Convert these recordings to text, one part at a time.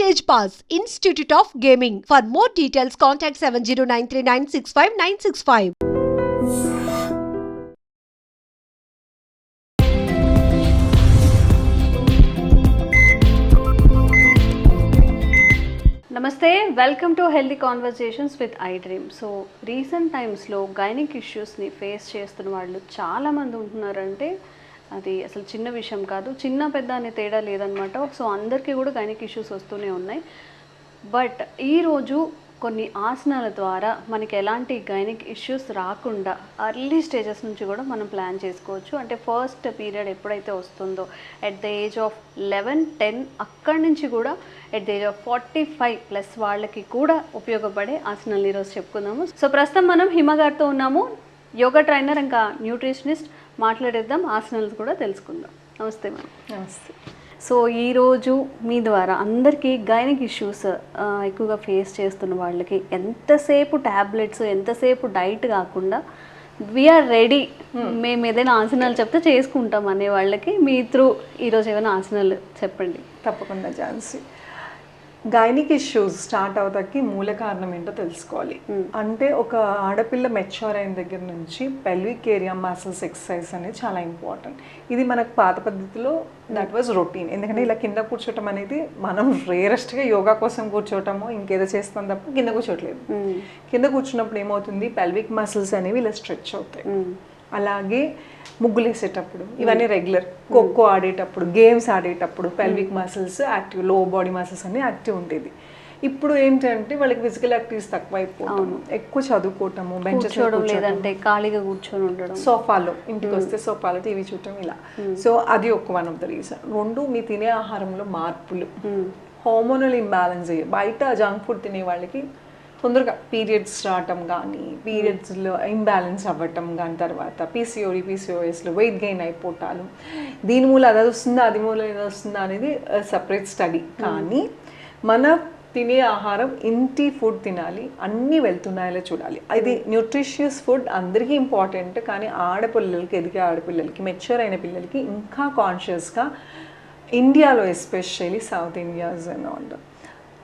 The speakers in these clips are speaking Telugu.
Stage pass institute of gaming for more details contact seven zero nine three nine six five nine six five నమస్తే welcome to healthy conversations with iDream so recent టైమ్స్లో గైనిక్ ఇష్యూస్ని ఫేస్ చేస్తున్న వాళ్ళు చాలామంది ఉంటున్నారంటే అది అసలు చిన్న విషయం కాదు. చిన్న పెద్ద అనే తేడా లేదనమాట సో అందరికీ కూడా గైనిక్ ఇష్యూస్ వస్తూనే ఉన్నాయి. బట్ ఈరోజు కొన్ని ఆసనాల ద్వారా మనకి ఎలాంటి గైనిక్ ఇష్యూస్ రాకుండా అర్లీ స్టేజెస్ నుంచి కూడా మనం ప్లాన్ చేసుకోవచ్చు. అంటే ఫస్ట్ పీరియడ్ ఎప్పుడైతే వస్తుందో at the age of eleven ten అక్కడి నుంచి కూడా at the age of forty five plus వాళ్ళకి కూడా ఉపయోగపడే ఆసనాలు ఈరోజు చెప్పుకుందాము. సో ప్రస్తుతం మనం హిమగారితో ఉన్నాము. యోగా ట్రైనర్ ఇంకా న్యూట్రిషనిస్ట్ మాట్లాడేద్దాం. ఆసనాలు కూడా తెలుసుకుందాం. నమస్తే మేడం. నమస్తే. సో ఈరోజు మీ ద్వారా అందరికీ గైనిక్ ఇష్యూస్ ఎక్కువగా ఫేస్ చేస్తున్న వాళ్ళకి ఎంతసేపు ట్యాబ్లెట్స్ ఎంతసేపు డైట్ కాకుండా వీఆర్ రెడీ మేము ఏదైనా ఆసనాలు చెప్తే చేసుకుంటాం అనే వాళ్ళకి మీ త్రూ ఈరోజు ఏమైనా ఆసనాలు చెప్పండి. తప్పకుండా ఝాన్సీ. గైనిక్ ఇష్యూస్ స్టార్ట్ అవుతాకి మూల కారణం ఏంటో తెలుసుకోవాలి. అంటే ఒక ఆడపిల్ల మెచ్యూర్ అయిన దగ్గర నుంచి పెల్విక్ ఏరియా మసిల్స్ ఎక్సర్సైజ్ అనేది చాలా ఇంపార్టెంట్ ఇది మనకు పాత పద్ధతిలో దట్ వాజ్ రొటీన్ ఎందుకంటే ఇలా కింద కూర్చోవటం అనేది మనం రేరెస్ట్గా యోగా కోసం కూర్చోవటము ఇంకేదో చేస్తాం తప్ప కింద కూర్చోట్లేదు. కింద కూర్చున్నప్పుడు ఏమవుతుంది? పెల్విక్ మసిల్స్ అనేవి ఇలా స్ట్రెచ్ అవుతాయి. అలాగే ముగ్గులు వేసేటప్పుడు ఇవన్నీ రెగ్యులర్ ఖోఖో ఆడేటప్పుడు గేమ్స్ ఆడేటప్పుడు పెల్విక్ మసిల్స్ యాక్టివ్లో బాడీ మసిల్స్ అన్ని యాక్టివ్ ఉండేది ఇప్పుడు ఏంటంటే వాళ్ళకి ఫిజికల్ యాక్టివిటీస్ తక్కువ అయిపోవడం ఎక్కువ చదువుకోవటము బెంచెస్ లేదంటే ఖాళీగా కూర్చొని ఉండడం. సోఫాలో ఇంటికి వస్తే సోఫాలో టీవీ చూడటం ఇలా. సో అది ఒక వన్ ఆఫ్ ద రీజన్ రెండు మీ తినే ఆహారంలో మార్పులు. హార్మోనల్ ఇంబ్యాలెన్స్ అయ్యి బయట జంక్ ఫుడ్ తినే వాళ్ళకి తొందరగా పీరియడ్స్ రావటం కానీ పీరియడ్స్లో ఇంబ్యాలెన్స్ అవ్వటం కానీ తర్వాత పీసీఓడి పీసీఓఎస్లో వెయిట్ గెయిన్ అయిపోవటాలు. దీని మూల అది వస్తుందా అది మూల ఇది వస్తుందా అనేది సపరేట్ స్టడీ కానీ మన తినే ఆహారం ఇంటి ఫుడ్ తినాలి అన్నీ వెళ్తున్నాయో చూడాలి. ఇది న్యూట్రిషియస్ ఫుడ్ అందరికీ ఇంపార్టెంట్ కానీ ఆడపిల్లలకి ఎదిగే ఆడపిల్లలకి మెచ్యూర్ అయిన పిల్లలకి ఇంకా కాన్షియస్గా ఇండియాలో especially south Indias and all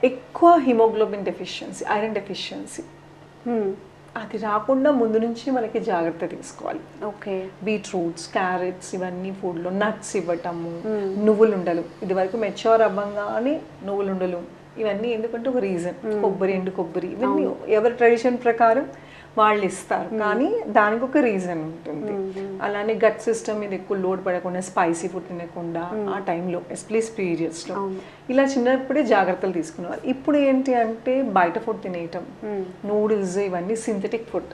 ఎక్కువ హిమోగ్లోబిన్ డెఫిషియన్సీ ఐరన్ డెఫిషియన్సీ అది రాకుండా ముందు నుంచి మనకి జాగ్రత్త తీసుకోవాలి. ఓకే. బీట్రూట్స్ క్యారెట్స్ ఇవన్నీ ఫుడ్లో నట్స్ ఇవ్వటము నువ్వులు ఉండలు ఇది వరకు మెచ్యూర్ అవ్వంగానే నువ్వులు ఉండలు ఇవన్నీ ఎందుకంటే ఒక రీజన్ కొబ్బరి ఎండు కొబ్బరి. ఇవన్నీ ఎవరి ట్రెడిషన్ ప్రకారం వాళ్ళు ఇస్తారు కానీ దానికి ఒక రీజన్ ఉంటుంది. అలానే గట్ సిస్టమ్ మీద ఎక్కువ లోడ్ పడకుండా స్పైసీ ఫుడ్ తినకుండా ఆ టైంలో ఎస్ప్లీస్ పీరియడ్స్లో ఇలా చిన్నప్పుడే జాగ్రత్తలు తీసుకునేవారు. ఇప్పుడు ఏంటి అంటే బయట ఫుడ్ తినేయటం నూడిల్స్ ఇవన్నీ సింథటిక్ ఫుడ్.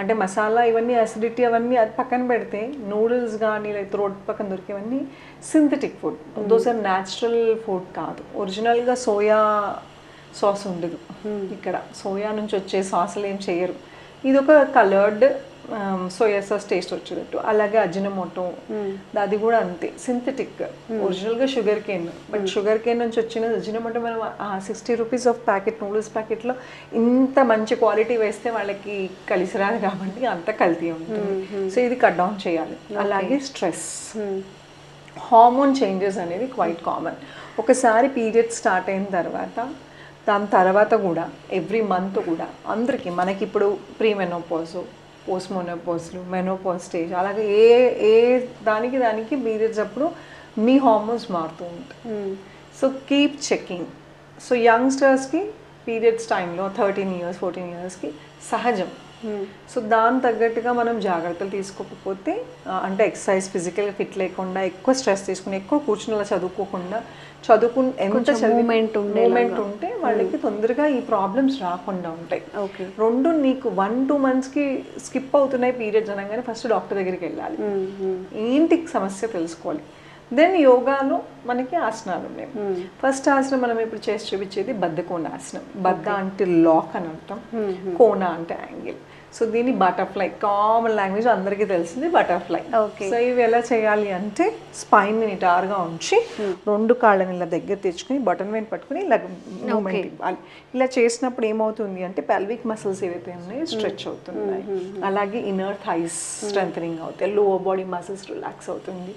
అంటే మసాలా ఇవన్నీ అసిడిటీ అవన్నీ అది పక్కన పెడితే నూడిల్స్ కానీ లేకపోతే రోడ్ పక్కన దొరికేవన్నీ synthetic food. Those are natural food కాదు. ఒరిజినల్గా సోయా సాస్ ఉండదు ఇక్కడ. సోయా నుంచి వచ్చే సాసులు ఏం చేయరు. ఇది ఒక కలర్డ్ సోయా సాస్ టేస్ట్ వచ్చేటట్టు. అలాగే అజినమోటో. అది కూడా అంతే సింథటిక్ ఒరిజినల్గా sugar cane but sugar cane నుంచి వచ్చిన అజినమోటో మనం sixty rupees of packet noodles ప్యాకెట్లో ఇంత మంచి క్వాలిటీ వేస్తే వాళ్ళకి కలిసి రాదు కాబట్టి అంత కల్తీ ఉంటుంది. సో ఇది కట్ డౌన్ చేయాలి. అలాగే స్ట్రెస్ హార్మోన్ చేంజెస్ అనేది క్వైట్ కామన్ ఒకసారి పీరియడ్ స్టార్ట్ అయిన తర్వాత దాని తర్వాత కూడా ఎవ్రీ మంత్ కూడా అందరికీ మనకి ఇప్పుడు ప్రీ మెనోపాజ్ పోస్ట్ మెనోపాజ్లు మెనోపాజ్ స్టేజ్ అలాగే ఏ ఏ దానికి దానికి పీరియడ్స్ అప్పుడు మీ హార్మోన్స్ మారుతూ ఉంటాయి. సో కీప్ చెకింగ్ సో యంగ్స్టర్స్కి పీరియడ్స్ టైంలో థర్టీన్ ఇయర్స్ ఫోర్టీన్ ఇయర్స్కి సహజం. సో దాని తగ్గట్టుగా మనం జాగ్రత్తలు తీసుకోకపోతే అంటే ఎక్సర్సైజ్ ఫిజికల్ ఫిట్ లేకుండా ఎక్కువ స్ట్రెస్ తీసుకుని ఎక్కువ కూర్చుని అలా చదువుకోకుండా చదువుకు ఎంత ఉండేలాగా. మూమెంట్ ఉంటే వాళ్ళకి తొందరగా ఈ ప్రాబ్లమ్స్ రాకుండా ఉంటాయి. ఓకే రెండు నీకు వన్ టూ మంత్స్కి స్కిప్ అవుతున్నాయి పీరియడ్స్ అనగానే ఫస్ట్ డాక్టర్ దగ్గరికి వెళ్ళాలి. ఏంటి సమస్య తెలుసుకోవాలి. దెన్ యోగాలో మనకి ఆసనాలు ఉన్నాయి. ఫస్ట్ ఆసనం మనం ఇప్పుడు చేసి చూపించేది బద్ధ అంటే లాక్ అని అర్థం. కోణ అంటే యాంగిల్ సో దీన్ని బటర్ఫ్లై కామన్ లాంగ్వేజ్ అందరికీ తెలిసింది బటర్ఫ్లై. Okay. సో ఇవి ఎలా చేయాలి అంటే స్పైన్ నిటారుగా ఉంచి రెండు కాళ్ళని ఇలా దగ్గర తెచ్చుకుని బటన్ వెయిన్ పట్టుకుని ఇలా మూమెంట్ ఇవ్వాలి. ఇలా చేసినప్పుడు ఏమవుతుంది అంటే పెల్విక్ మసిల్స్ ఏవైతే ఉన్నాయో స్ట్రెచ్ అవుతున్నాయి. అలాగే ఇన్నర్ థైస్ స్ట్రెంగ్ అవుతాయి. లోవర్ బాడీ మసిల్స్ రిలాక్స్ అవుతుంది.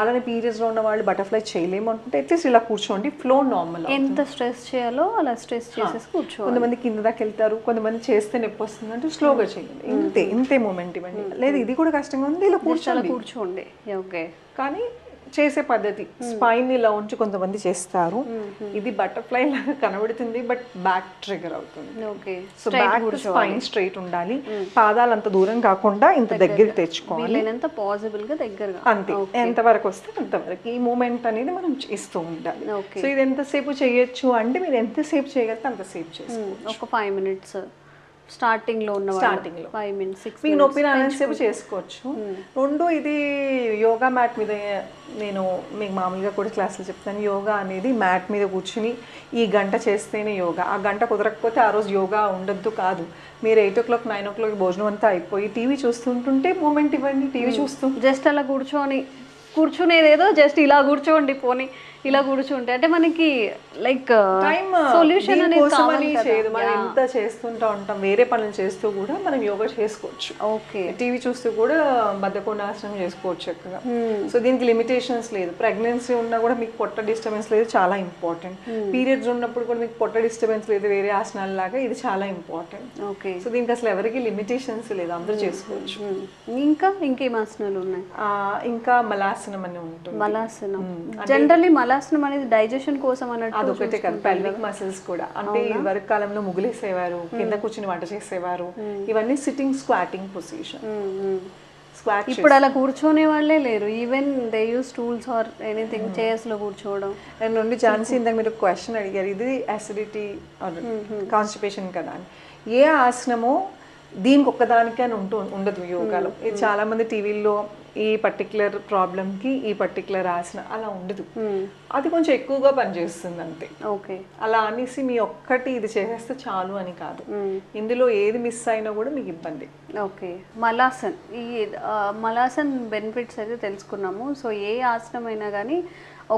అలానే periods లో ఉన్న వాళ్ళు బటర్ఫ్లై చేయలేము అనుకుంటే అట్లీస్ట్ ఇలా కూర్చోండి. ఫ్లో నార్మల్ ఎంత స్ట్రెస్ చేయాలో అలా స్ట్రెస్ చేసేసి కూర్చోవాలి. కొంతమంది కింద దాకా వెళ్తారు. కొంతమంది చేస్తే నొప్పి వస్తుంది అంటే స్లోగా చేయండి ఇంతే ఇంతే మూమెంట్ ఇవ్వండి. లేదు ఇది కూడా కష్టంగా ఉంది ఇలా కూర్చోండి. కూర్చోండి. ఓకే కానీ చేసే పద్ధతి స్పైన్ ఇలా ఉంచి కొంతమంది చేస్తారు. ఇది బటర్ఫ్లై లాగా కనబడుతుంది బట్ బ్యాక్ ట్రిగర్ అవుతుంది. Okay so back spine straight ఉండాలి. పాదాలు అంత దూరం కాకుండా ఇంత దగ్గరికి తెచ్చుకోవాలి. పాసిబుల్గా దగ్గరగా. అంతే. ఎంతవరకు వస్తే అంతవరకు ఈ మూమెంట్ అనేది మనం చేస్తూ ఉండాలి. ఓకే సో ఇది ఎంతసేపు చేయొచ్చు అంటే మీరు ఎంతసేపు చేయగలిగితే అంతసేపు చేసుకోవచ్చు. ఒక ఫైవ్ మినిట్స్ స్టార్టింగ్లో ఉన్న Starting లో. ఫైవ్ మినిట్స్ సిక్స్ మీకు నొప్పి రానేసేపు చేసుకోవచ్చు. రెండు ఇది యోగా మ్యాట్ మీద నేను మీకు మామూలుగా కూడా క్లాసులు చెప్తాను. యోగా అనేది మ్యాట్ మీద కూర్చుని ఈ గంట చేస్తేనే యోగా. ఆ గంట కుదరకపోతే ఆ రోజు యోగా ఉండొద్దు కాదు. మీరు eight o'clock nine o'clock భోజనం అంతా అయిపోయి టీవీ చూస్తుంటుంటే మూమెంట్ ఇవ్వండి టీవీ చూస్తూ. జస్ట్ అలా కూర్చొని కూర్చునేదేదో జస్ట్ ఇలా కూర్చోండి పోనీ. ఇలా కూర్చుంటే అంటే మనకి లైక్ సొల్యూషన్ అనేది కోసమని కావాలి చేయదు. మనం ఎంత చేస్తుంటా ఉంటాం వేరే పనులు చేస్తూ కూడా మనం యోగా చేసుకోవచ్చు. ఓకే. టీవీ చూస్తూ కూడా బద్ధకోణాసనం చేసుకోవచ్చు చక్కగా. సో దీనికి లిమిటేషన్స్ లేదు. ప్రెగ్నెన్సీ ఉన్నా కూడా మీకు పొట్ట డిస్టర్బెన్స్ లేదు చాలా ఇంపార్టెంట్ పీరియడ్స్ ఉన్నప్పుడు కూడా మీకు పొట్ట డిస్టర్బెన్స్ లేదు వేరే ఆసనాల లాగా ఇది చాలా ఇంపార్టెంట్ ఓకే. సో దీనికి అసలు ఎవరికి లిమిటేషన్స్ లేదు. అందరూ చేసుకోవచ్చు. ఇంకా ఇంకేం ఆసనాలు ఉన్నాయి? ఇంకా మలాసనం అని ఉంటుంది. మలాసనం. జనరల్లీ మలాసనం అనేది డైజెషన్ కోసం అన్నట్టు అదొకటే కాదు పెల్విక్ మసిల్స్ కూడా. అంటే ఇది వరకు కాలంలో ముగ్గులేసేవారు కింద కూర్చుని వంట చేసేవారు. ఇవన్నీ సిట్టింగ్ స్క్వాటింగ్ పొజిషన్. స్క్వాట్ ఇప్పుడు అలా కూర్చొనే వాళ్ళే లేరు. Even they use tools or anything చైర్స్లో కూర్చోవడం. అండ్ నుండి ఝాన్సీ ఇందాక మీరు క్వశ్చన్ అడిగారు. ఇది అసిడిటీ కాన్స్టిపేషన్ కదా అని. ఏ ఆసనమో దీనికి ఒక్కదానికి అని ఉంటూ ఉండదు యోగాలో. ఇది చాలా మంది టీవీల్లో ఈ పర్టికులర్ ప్రాబ్లమ్కి ఈ పర్టికులర్ ఆసన అలా ఉండదు. అది కొంచెం ఎక్కువగా పనిచేస్తుంది అంతే ఓకే అలా అనేసి మీ ఒక్కటి ఇది చేసేస్తే చాలు అని కాదు. ఇందులో ఏది మిస్ అయినా కూడా మీకు ఇబ్బంది. ఓకే మలాసన్ ఈ మలాసన్ బెనిఫిట్స్ అయితే తెలుసుకున్నాము. సో ఏ ఆసనం అయినా కానీ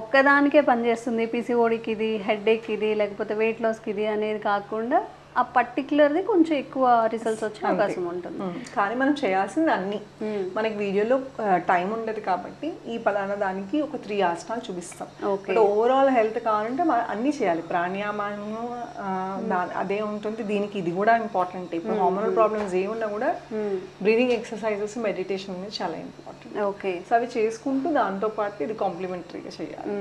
ఒక్కదానికే పనిచేస్తుంది. పిసిఓడికి ఇది హెడ్ఏక్ ఇది లేకపోతే వెయిట్ లాస్కి ఇది అనేది కాకుండా ఆ పర్టికులర్ది కొంచెం ఎక్కువ రిజల్ట్స్ వచ్చే అవకాశం ఉంటుంది. కానీ మనం చేయాల్సింది అన్ని. మనకి వీడియోలో టైం ఉండదు కాబట్టి ఈ పలానా దానికి ఒక త్రీ ఆసనాలు చూపిస్తాం. బట్ ఓవరాల్ హెల్త్ కావాలంటే మనం అన్ని చేయాలి. ప్రాణాయామము అదే ఉంటుంది. దీనికి ఇది కూడా ఇంపార్టెంట్ ఇప్పుడు హార్మోనల్ ప్రాబ్లమ్స్ ఏమున్నా కూడా బ్రీదింగ్ ఎక్సర్సైజెస్ మెడిటేషన్ అనేది చాలా ఇంపార్టెంట్ ఓకే సో అవి చేసుకుంటూ దాంతో పాటు ఇది కాంప్లిమెంటరీగా చేయాలి.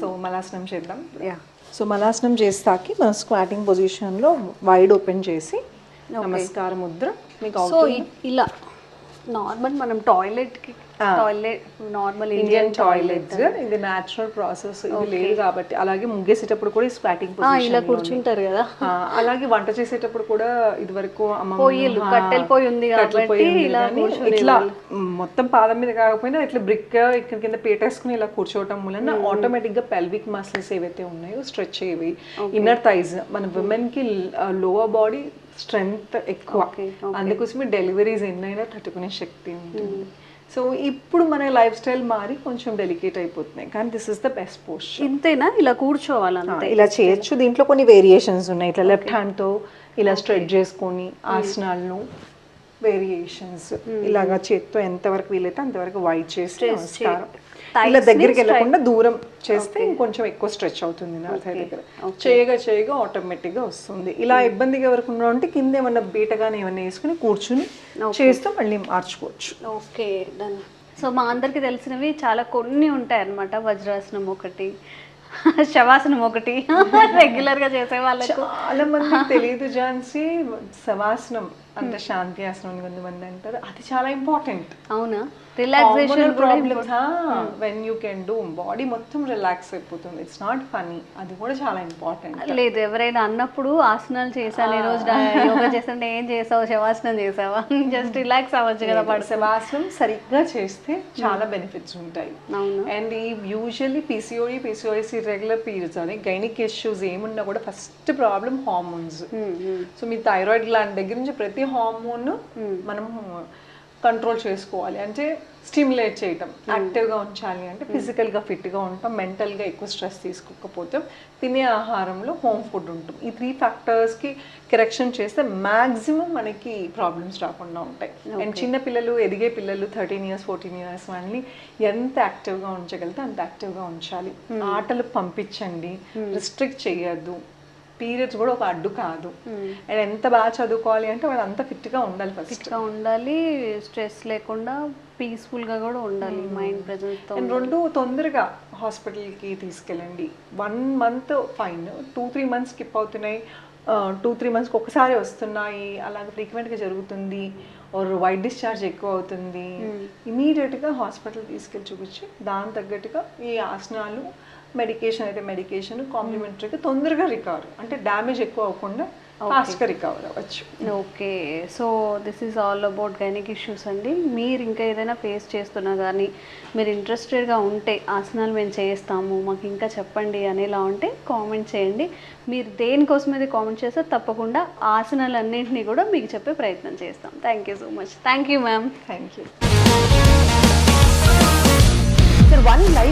సో మలాసనం చేద్దాం. యా సో మలాసనం చేస్తాకి మనం స్క్వాటింగ్ పొజిషన్లో వైడ్ ఓపెన్ చేసి నమస్కారం ముద్ర మీకు సో ఇలా నార్మల్ మనం టాయిలెట్కి టాయిలెట్ నార్మల్ ఇండియన్ టాయిలెట్స్ ఇది న్యాచురల్ ప్రాసెస్ ఇది లేదు కాబట్టి. అలాగే ముగ్గేసేటప్పుడు కూడా స్క్వాటింగ్ ఇలా కూర్చుంటారు కదా. అలాగే వంట చేసేటప్పుడు కూడా ఇది వరకు పొయ్యిలు, కట్టెల పొయ్యి ఉంది కాబట్టి ఇలా ఇట్లా మొత్తం పాదం మీద కాకపోయినా ఇట్లా బ్రిక్ ఇక్కడ కింద పేటేసుకుని ఇలా కూర్చోవటం వలన ఆటోమేటిక్గా పెల్విక్ మసిల్స్ ఏవైతే ఉన్నాయో స్ట్రెచ్ అయ్యేవి. ఇన్నర్ థైజ్ మన విమెన్కి లోవర్ బాడీ స్ట్రెంగ్త్ ఎక్కువ. అందుకోసమే డెలివరీస్ ఎన్నైనా తట్టుకునే శక్తి ఉంటుంది. సో ఇప్పుడు మన లైఫ్ స్టైల్ మారి కొంచెం డెలికేట్ అయిపోతున్నాయి. కానీ this is the best post ఇంతేనా? ఇలా కూర్చోవాలి అంతే ఇలా చేయొచ్చు. దీంట్లో కొన్ని వేరియేషన్స్ ఉన్నాయి. ఇట్లా లెఫ్ట్ హ్యాండ్తో ఇలా స్ట్రెచ్ చేసుకొని ఆసనాలను వేరియేషన్స్ ఇలాగా చేత్తో ఎంతవరకు వీలైతే అంతవరకు వైట్ చేసి నమస్కారం ఇలా దగ్గరికి వెళ్ళకుండా దూరం చేస్తే ఇంకొంచెం ఎక్కువ స్ట్రెచ్ అవుతుంది నా దగ్గర. చేయగా చేయగా ఆటోమేటిక్గా వస్తుంది. ఇలా ఇబ్బందిగా ఎవరికి ఉన్నారంటే కింద ఏమన్నా బీటగానే ఏమన్నా వేసుకుని కూర్చుని చేస్తూ మళ్ళీ మార్చుకోవచ్చు. ఓకే డన్ సో మా అందరికి తెలిసినవి చాలా కొన్ని ఉంటాయి అన్నమాట వజ్రాసనం ఒకటి శవాసనం ఒకటి. రెగ్యులర్గా చేసే వాళ్ళకు. చాలా మందికి తెలియదు ఝాన్సీ. శవాసనం అంటే శాంతి ఆసనం కొంతమంది అంటారు. అది చాలా ఇంపార్టెంట్ అవునా? Relaxation problems when you can do body మొత్తం రిలాక్స్ అయిపోతుంది. ఇట్స్ నాట్ ఫనీ అది కూడా చాలా ఇంపార్టెంట్ లేదు ఎవరైనా అన్నప్పుడు ఆసనాలు చేశాను ఈ రోజు యోగా చేస్తుంటే ఏం చేసావు? శవాసనం చేసావా? జస్ట్ రిలాక్స్ అవ్వచ్చు కదా పడు శవాసనం సరిగ్గా చేస్తే చాలా బెనిఫిట్స్ ఉంటాయి. అవును? అండ్ ఈ usually PCOD PCOS regular periods అని గైనిక్ ఇష్యూస్ ఏమున్నా కూడా ఫస్ట్ ప్రాబ్లం హార్మోన్స్ సో మీ థైరాయిడ్ గ్లాండ్ దగ్గర నుంచి ప్రతి హార్మోన్ మనం కంట్రోల్ చేసుకోవాలి. అంటే స్టిమ్యులేట్ చేయటం. యాక్టివ్గా ఉంచాలి అంటే ఫిజికల్గా ఫిట్గా ఉంటాం. మెంటల్గా ఎక్కువ స్ట్రెస్ తీసుకోకపోతాం. తినే ఆహారంలో హోమ్ ఫుడ్ ఉంటుంది. ఈ త్రీ ఫ్యాక్టర్స్కి కరెక్షన్ చేస్తే మ్యాక్సిమం మనకి ప్రాబ్లమ్స్ రాకుండా ఉంటాయి. అండ్ చిన్న పిల్లలు ఎదిగే పిల్లలు థర్టీన్ ఇయర్స్ ఫోర్టీన్ ఇయర్స్ వాళ్ళని ఎంత యాక్టివ్గా ఉంచగలిగితే అంత యాక్టివ్గా ఉంచాలి. ఆటలు పంపించండి. రిస్ట్రిక్ట్ చేయొద్దు. పీరియడ్స్ కూడా ఒక అడ్డు కాదు. అండ్ ఎంత బాగా చదువుకోవాలి అంటే వాళ్ళు అంత ఫిట్గా ఉండాలి ఫస్ట్ ఫిట్గా ఉండాలి స్ట్రెస్ లేకుండా పీస్ఫుల్గా కూడా ఉండాలి మైండ్ ప్రెజెన్స్తో అండ్ రెండు తొందరగా హాస్పిటల్కి తీసుకెళ్ళండి. One month fine. Two three months skip అవుతున్నాయి. టూ త్రీ మంత్స్కి ఒకసారి వస్తున్నాయి. అలాగే ఫ్రీక్వెంట్గా జరుగుతుంది. ఆర్ వైట్ డిశ్చార్జ్ ఎక్కువ అవుతుంది. ఇమీడియట్గా హాస్పిటల్ తీసుకెళ్ళి చూపించి దాని తగ్గట్టుగా ఈ ఆసనాలు మెడికేషన్ అయితే మెడికేషన్ కాంప్లిమెంటరీగా తొందరగా రికవర్. అంటే డ్యామేజ్ ఎక్కువ అవ్వకుండా ఫాస్ట్గా రికవర్ అవ్వచ్చు. Okay. So this is all about gynaec issues అండి. మీరు ఇంకా ఏదైనా ఫేస్ చేస్తున్నా కానీ మీరు ఇంట్రెస్టెడ్గా ఉంటే ఆసనాలు మేము చేస్తాము మాకు ఇంకా చెప్పండి అనేలా ఉంటే కామెంట్ చేయండి. మీరు దేనికోసం అయితే కామెంట్ చేస్తే తప్పకుండా ఆసనాలు అన్నింటినీ కూడా మీకు చెప్పే ప్రయత్నం చేస్తాం. Thank you so much thank you ma'am thank you